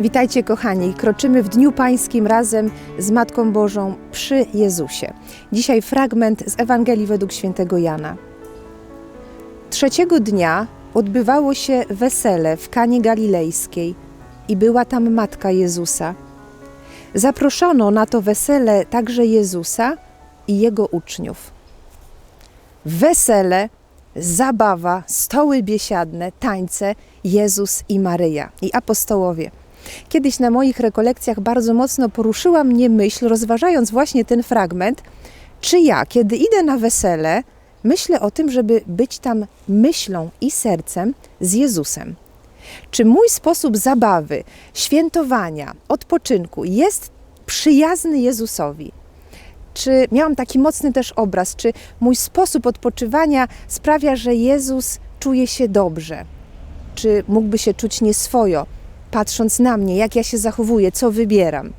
Witajcie kochani, kroczymy w Dniu Pańskim razem z Matką Bożą przy Jezusie. Dzisiaj fragment z Ewangelii według świętego Jana. Trzeciego dnia odbywało się wesele w Kanie Galilejskiej i była tam matka Jezusa. Zaproszono na to wesele także Jezusa i jego uczniów. Wesele, zabawa, stoły biesiadne, tańce, Jezus i Maryja i apostołowie. Kiedyś na moich rekolekcjach bardzo mocno poruszyła mnie myśl, rozważając właśnie ten fragment, czy ja, kiedy idę na wesele, myślę o tym, żeby być tam myślą i sercem z Jezusem. Czy mój sposób zabawy, świętowania, odpoczynku jest przyjazny Jezusowi? Czy miałam taki mocny też obraz, czy mój sposób odpoczywania sprawia, że Jezus czuje się dobrze? Czy mógłby się czuć nieswojo, patrząc na mnie, jak ja się zachowuję, co wybieram?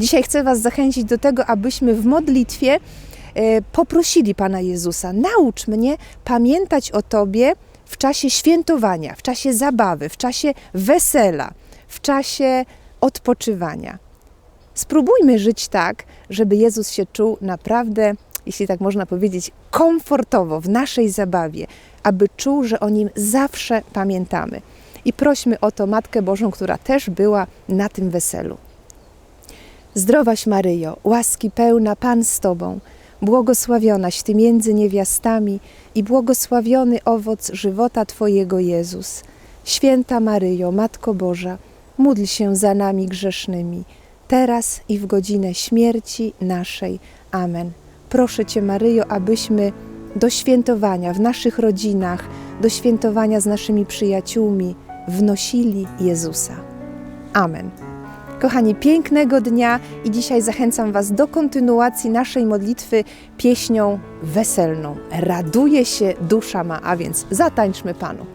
Dzisiaj chcę Was zachęcić do tego, abyśmy w modlitwie e, poprosili Pana Jezusa: naucz mnie pamiętać o Tobie w czasie świętowania, w czasie zabawy, w czasie wesela, w czasie odpoczywania. Spróbujmy żyć tak, żeby Jezus się czuł naprawdę, jeśli tak można powiedzieć, komfortowo w naszej zabawie, aby czuł, że o nim zawsze pamiętamy. I prośmy o to Matkę Bożą, która też była na tym weselu. Zdrowaś Maryjo, łaski pełna Pan z Tobą, błogosławionaś Ty między niewiastami i błogosławiony owoc żywota Twojego Jezus. Święta Maryjo, Matko Boża, módl się za nami grzesznymi, teraz i w godzinę śmierci naszej. Amen. Proszę Cię, Maryjo, abyśmy do świętowania w naszych rodzinach, do świętowania z naszymi przyjaciółmi wnosili Jezusa. Amen. Kochani, pięknego dnia i dzisiaj zachęcam Was do kontynuacji naszej modlitwy pieśnią weselną. Raduje się dusza ma, a więc zatańczmy Panu.